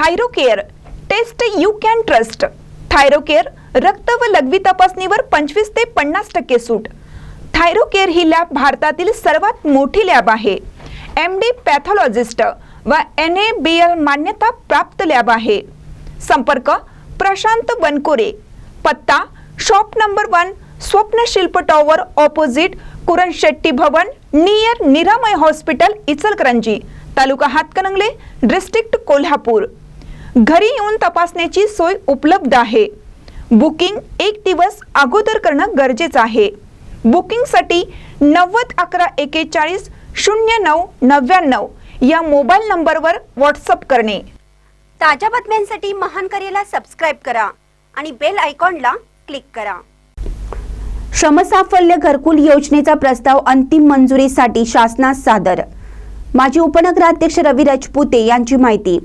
Thyrocare test you can trust. Thyrocare रक्त व लघवी तपासणीवर पंचवीस ते पन्नास टक्के सूट. थायरोकेअर ही लॅब भारतातील सर्वात मोठी लॅब आहे. एम डी पॅथॉलॉजिस्ट व एन ए बी एल मान्यता प्राप्त लॅब आहे. संपर्क प्रशांत बनकोरे. पत्ता shop number one Swapnashilp tower opposite Kuranshetti Bhavan near Niramay hospital Ichalkaranji. तालुका हातकणंगले डिस्ट्रिक्ट कोल्हापूर. घरी येऊन तपासण्याची सोय उपलब्ध आहे. बुकिंग एक दिवस अगोदर करणं गरजेचं आहे. बुकिंगसाठी नव्वद अकरा एकेचाळीस शून्य नऊ नव्याण्णव या मोबाईल नंबरवर व्हॉट्सअप करणे. ताज्या बातम्यांसाठी महान करेला सबस्क्राईब करा आणि बेल आयकॉनला क्लिक करा. श्रमसाफल्य घरकुल योजनेचा प्रस्ताव अंतिम मंजुरीसाठी शासनास सादर. माजी उपनगराध्यक्ष रवी राजपुते यांची माहिती.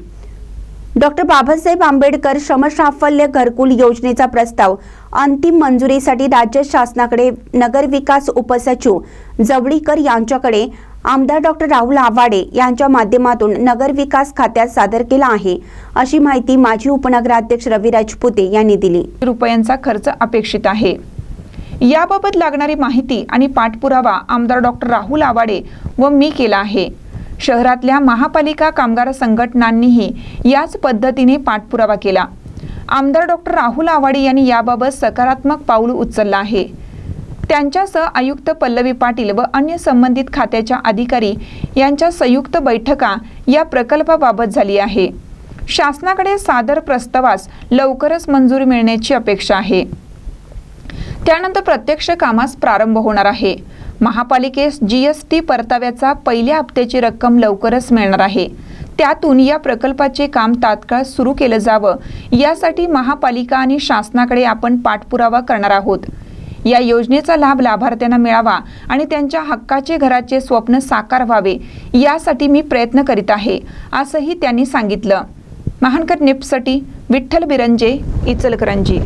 डॉक्टर बाबासाहेब आंबेडकर श्रमसाफल्य घरकुल योजनेचा प्रस्ताव. अंतिम मंजुरीसाठी राज्य शासनाकडे नगरविकास उपसचिव जवळीकर यांच्याकडे आमदार डॉक्टर राहुल आवाडे यांच्या माध्यमातून नगरविकास खात्यात सादर केला आहे. अशी माहिती माजी उपनगराध्यक्ष रवी राजपुते यांनी दिली. रुपयांचा खर्च अपेक्षित आहे. याबाबत लागणारी माहिती आणि पाठपुरावा आमदार डॉक्टर राहुल आवाडे व मी केला आहे. शहरातल्या महापालिका कामगार संघटनांनीही याच पद्धतीने पाठपुरावा केला. आमदार डॉक्टर राहुल आवाडे यांनी याबाबत सकारात्मक पाऊल उचललं आहे. त्यांच्यासह आयुक्त पल्लवी पाटील व अन्य संबंधित खात्याच्या अधिकारी यांच्या संयुक्त बैठका या प्रकल्पाबाबत झाली आहे. शासनाकडे सादर प्रस्तावास लवकरच मंजुरी मिळण्याची अपेक्षा आहे. त्यानंतर प्रत्यक्ष कामास प्रारंभ होणार आहे. महापालिकेस जी एस टी परताव्याचा पहिल्या हप्त्याची रक्कम लवकरच मिळणार आहे. त्यातून या प्रकल्पाचे काम तात्काळ सुरू केलं जावं. यासाठी महापालिका आणि शासनाकडे आपण पाठपुरावा करणार आहोत. या योजनेचा लाभ लाभार्थ्यांना मिळावा आणि त्यांच्या हक्काचे घराचे स्वप्न साकार व्हावे यासाठी मी प्रयत्न करीत आहे असंही त्यांनी सांगितलं. महानकर निप्ससाठी विठ्ठल बिरंजे इचलकरंजी.